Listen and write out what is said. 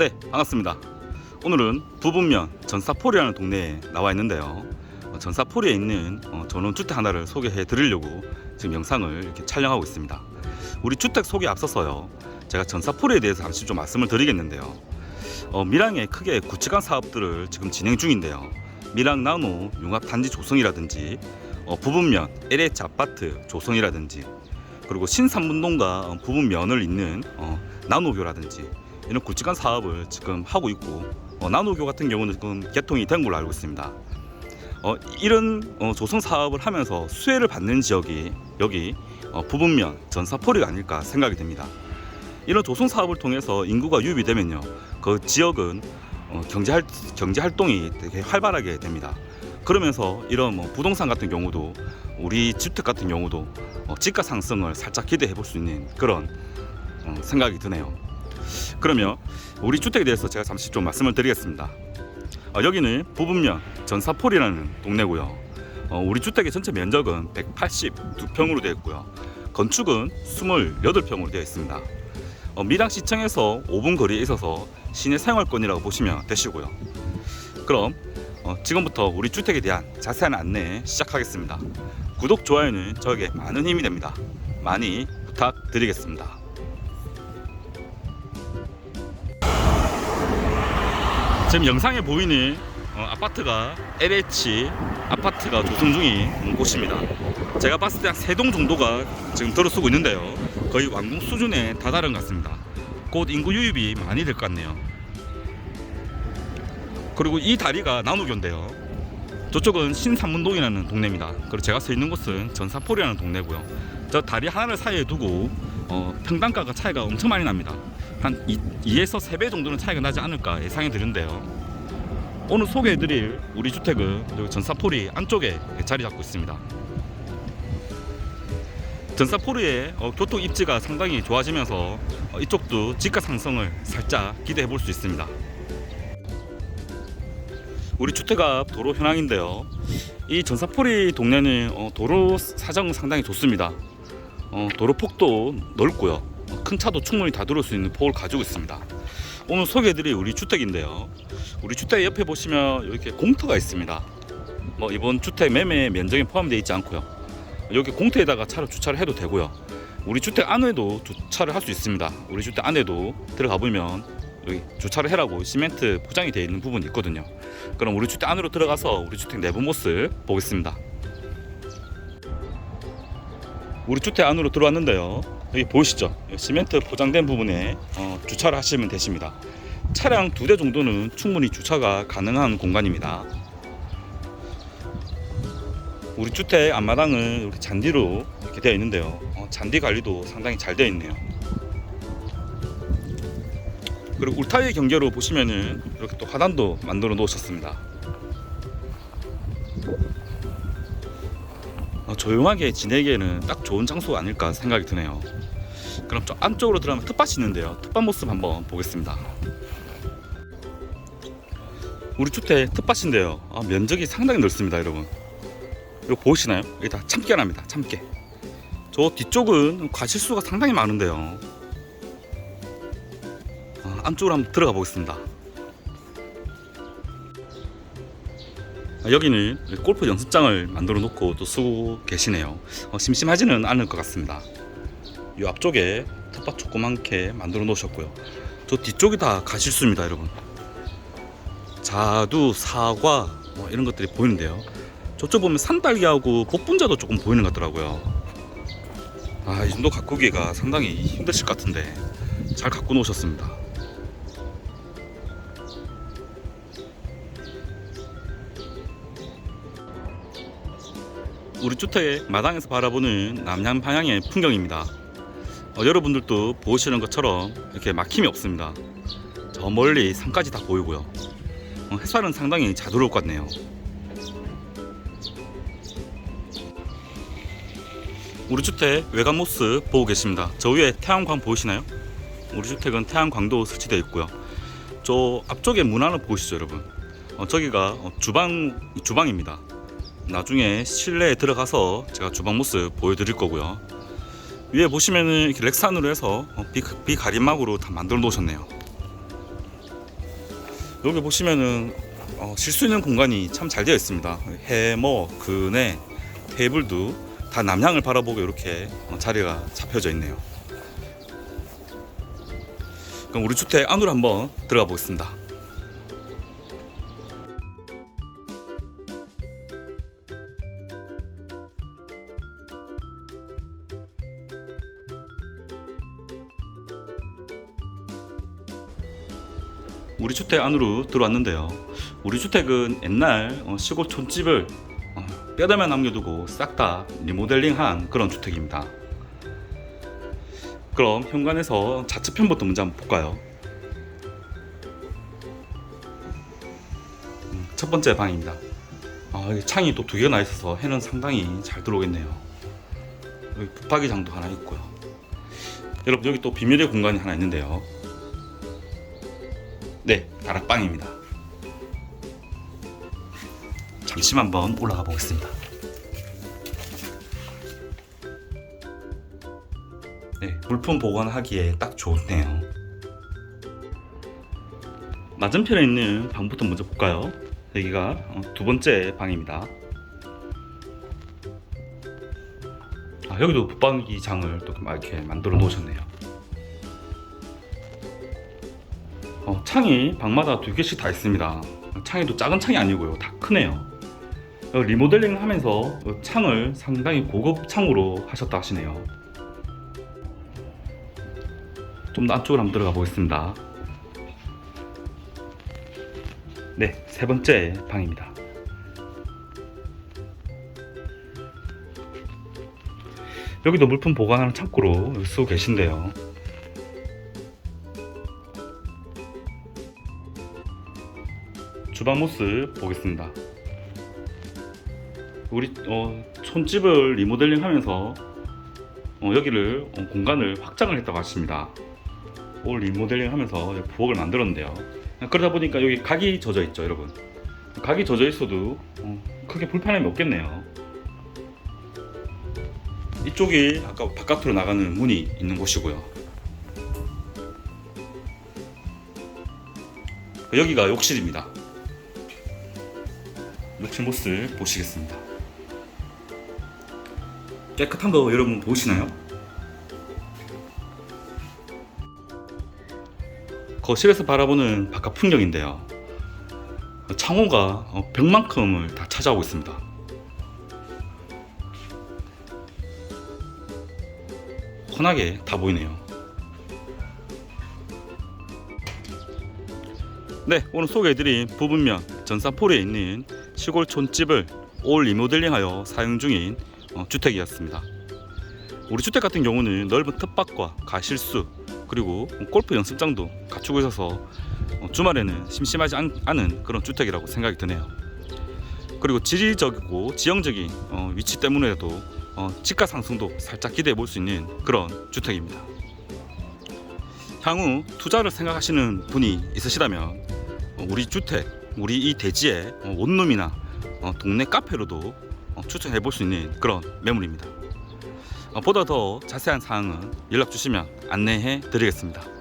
네, 반갑습니다. 오늘은 부분면 전사포리라는 동네에 나와 있는데요. 어, 전사포리에 있는 어, 전원주택 하나를 소개해 드리려고 지금 영상을 이렇게 촬영하고 있습니다. 우리 주택 소개 앞서서요. 제가 전사포리에 대해서 잠시 좀 말씀을 드리겠는데요. 어, 밀양에 크게 구체관 사업들을 지금 진행 중인데요. 밀양 나노 융합 단지 조성이라든지 어, 부분면 LH 아파트 조성이라든지 그리고 신삼분동과 어, 부분면을 잇는 어, 나노교라든지 이런 굵직한 사업을 지금 하고 있고 어, 나노교 같은 경우는 지금 개통이 된 걸로 알고 있습니다. 어, 이런 어, 조성 사업을 하면서 수혜를 받는 지역이 여기 어, 부분면 전사포리가 아닐까 생각이 됩니다. 이런 조성 사업을 통해서 인구가 유입이 되면요, 그 지역은 어, 경제 활 경제 활동이 되게 활발하게 됩니다. 그러면서 이런 뭐 부동산 같은 경우도 우리 주택 같은 경우도 어, 집가 상승을 살짝 기대해 볼 수 있는 그런 어, 생각이 드네요. 그러면 우리 주택에 대해서 제가 잠시 좀 말씀을 드리겠습니다. 어, 여기는 부분면 전사폴이라는 동네고요. 어, 우리 주택의 전체 면적은 182평으로 되어 있고요. 건축은 28평으로 되어 있습니다. 어, 밀양시청에서 5분 거리에 있어서 시내 생활권이라고 보시면 되시고요. 그럼 어, 지금부터 우리 주택에 대한 자세한 안내 시작하겠습니다. 구독, 좋아요는 저에게 많은 힘이 됩니다. 많이 부탁드리겠습니다. 지금 영상에 보이는 어, 아파트가 LH 아파트가 조성 중인 곳입니다. 제가 봤을 때 한 세 동 정도가 지금 들어서고 있는데요. 거의 완공 수준에 다다른 것 같습니다. 곧 인구 유입이 많이 될 것 같네요. 그리고 이 다리가 나누교인데요. 저쪽은 신삼문동이라는 동네입니다. 그리고 제가 서 있는 곳은 전사포리라는 동네고요. 저 다리 하나를 사이에 두고 어, 평당가가 차이가 엄청 많이 납니다. 한 2, 2에서 3배 정도는 차이가 나지 않을까 예상이 드는데요. 오늘 소개해드릴 우리 주택은 전사포리 안쪽에 자리 잡고 있습니다. 전사포리의 어, 교통 입지가 상당히 좋아지면서 어, 이쪽도 집가 상승을 살짝 기대해 볼 수 있습니다. 우리 주택 앞 도로 현황인데요. 이 전사포리 동네는 어, 도로 사정 상당히 좋습니다. 어, 도로 폭도 넓고요. 어, 큰 차도 충분히 다 들어올 수 있는 폭을 가지고 있습니다. 오늘 소개해드릴 우리 주택인데요. 우리 주택 옆에 보시면 이렇게 공터가 있습니다. 뭐 이번 주택 매매 면적에 포함되어 있지 않고요. 여기 공터에다가 차를 주차를 해도 되고요. 우리 주택 안에도 주차를 할 수 있습니다. 우리 주택 안에도 들어가 보면 여기 주차를 해라고 시멘트 포장이 되어 있는 부분이 있거든요. 그럼 우리 주택 안으로 들어가서 우리 주택 내부 모습 보겠습니다. 우리 주택 안으로 들어왔는데요. 여기 보이시죠? 여기 시멘트 포장된 부분에 어, 주차를 하시면 되십니다. 차량 두 대 정도는 충분히 주차가 가능한 공간입니다. 우리 주택 앞마당은 이렇게 잔디로 이렇게 되어 있는데요. 어, 잔디 관리도 상당히 잘 되어 있네요. 그리고 울타리 경계로 보시면은 이렇게 또 화단도 만들어 놓으셨습니다. 어, 조용하게 지내기에는 딱 좋은 장소가 아닐까 생각이 드네요. 그럼 저 안쪽으로 들어가면 텃밭이 있는데요. 텃밭 모습 한번 보겠습니다. 우리 주택 텃밭인데요. 아, 면적이 상당히 넓습니다, 여러분. 이거 보이시나요? 여기 다 참깨랍니다. 참깨. 저 뒤쪽은 과실수가 상당히 많은데요. 아, 안쪽으로 한번 들어가 보겠습니다. 아, 여기는 골프 연습장을 만들어 놓고 또 쓰고 계시네요. 어, 심심하지는 않을 것 같습니다. 이 앞쪽에 텃밭 조그맣게 만들어 놓으셨고요. 저 뒤쪽이 다 가실수입니다, 여러분. 자두, 사과 뭐 이런 것들이 보이는데요. 저쪽 보면 산딸기하고 복분자도 조금 보이는 것 같더라고요. 아, 이 정도 가꾸기가 상당히 힘드실 것 같은데 잘 갖고 놓으셨습니다. 우리 주택 마당에서 바라보는 남양 방향의 풍경입니다. 어, 여러분들도 보시는 것처럼 이렇게 막힘이 없습니다. 저 멀리 산까지 다 보이고요. 어, 햇살은 상당히 잘 들어올 것 같네요. 우리 주택 외관 모습 보고 계십니다. 저 위에 태양광 보이시나요? 우리 주택은 태양광도 설치되어 있고요. 저 앞쪽에 문화를 보이시죠, 여러분? 어, 저기가 어, 주방 주방입니다. 나중에 실내에 들어가서 제가 주방 모습 보여드릴 거고요. 위에 보시면은 이렇게 렉산으로 해서 어, 비, 비 가림막으로 다 만들어 놓으셨네요. 여기 보시면은 어, 쉴수 있는 공간이 참 잘 되어 있습니다. 해머, 그네, 테이블도 다 남향을 바라보고 이렇게 어, 자리가 잡혀져 있네요. 그럼 우리 주택 안으로 한번 들어가 보겠습니다. 우리 주택 안으로 들어왔는데요. 우리 주택은 옛날 어, 시골 촌집을 어, 뼈다만 남겨두고 싹 다 리모델링한 그런 주택입니다. 그럼 현관에서 좌측편부터 먼저 한번 볼까요? 음, 첫 번째 방입니다. 아, 창이 또 두 개가 나 있어서 해는 상당히 잘 들어오겠네요. 여기 붙박이장도 하나 있고요. 여러분 여기 또 비밀의 공간이 하나 있는데요. 네, 다락방입니다. 잠시만 한번 올라가 보겠습니다. 네, 물품 보관하기에 딱 좋네요. 맞은편에 있는 방부터 먼저 볼까요? 여기가 어, 두 번째 방입니다. 아, 여기도 붙박이장을 또 이렇게 만들어 놓으셨네요. 창이 방마다 두 개씩 다 있습니다. 창이 또 작은 창이 아니고요. 다 크네요. 어, 리모델링 하면서 어, 창을 상당히 고급 창으로 하셨다 하시네요. 좀 더 안쪽으로 한번 들어가 보겠습니다. 네, 세 번째 방입니다. 여기도 물품 보관하는 창고로 쓰고 계신데요. 주방 모습 보겠습니다. 우리 어, 촌집을 리모델링 하면서 어, 여기를 어, 공간을 확장을 했다고 하십니다. 올 리모델링 하면서 부엌을 만들었는데요. 그러다 보니까 여기 각이 젖어 있죠, 여러분. 각이 젖어 있어도 어, 크게 불편함이 없겠네요. 이쪽이 아까 바깥으로 나가는 문이 있는 곳이고요. 여기가 욕실입니다. 모습 보시겠습니다. 깨끗한 거 여러분 보이시나요? 거실에서 바라보는 바깥 풍경인데요. 창호가 어, 벽만큼을 다 차지하고 있습니다. 환하게 다 보이네요. 네, 오늘 소개해드린 부분면 전사포리에 있는 시골 촌집을 올 리모델링하여 사용 중인 어, 주택이었습니다. 우리 주택 같은 경우는 넓은 텃밭과 가실수 그리고 골프 연습장도 갖추고 있어서 어, 주말에는 심심하지 않, 은 그런 주택이라고 생각이 드네요. 그리고 지리적이고 지형적인 어, 위치 때문에도 어, 집가 상승도 살짝 기대해 볼 수 있는 그런 주택입니다. 향후 투자를 생각하시는 분이 있으시다면 어, 우리 주택, 우리 이 대지의 어, 원룸이나 어, 동네 카페로도 어, 추천해 볼 수 있는 그런 매물입니다. 어, 보다 더 자세한 사항은 연락 주시면 안내해 드리겠습니다.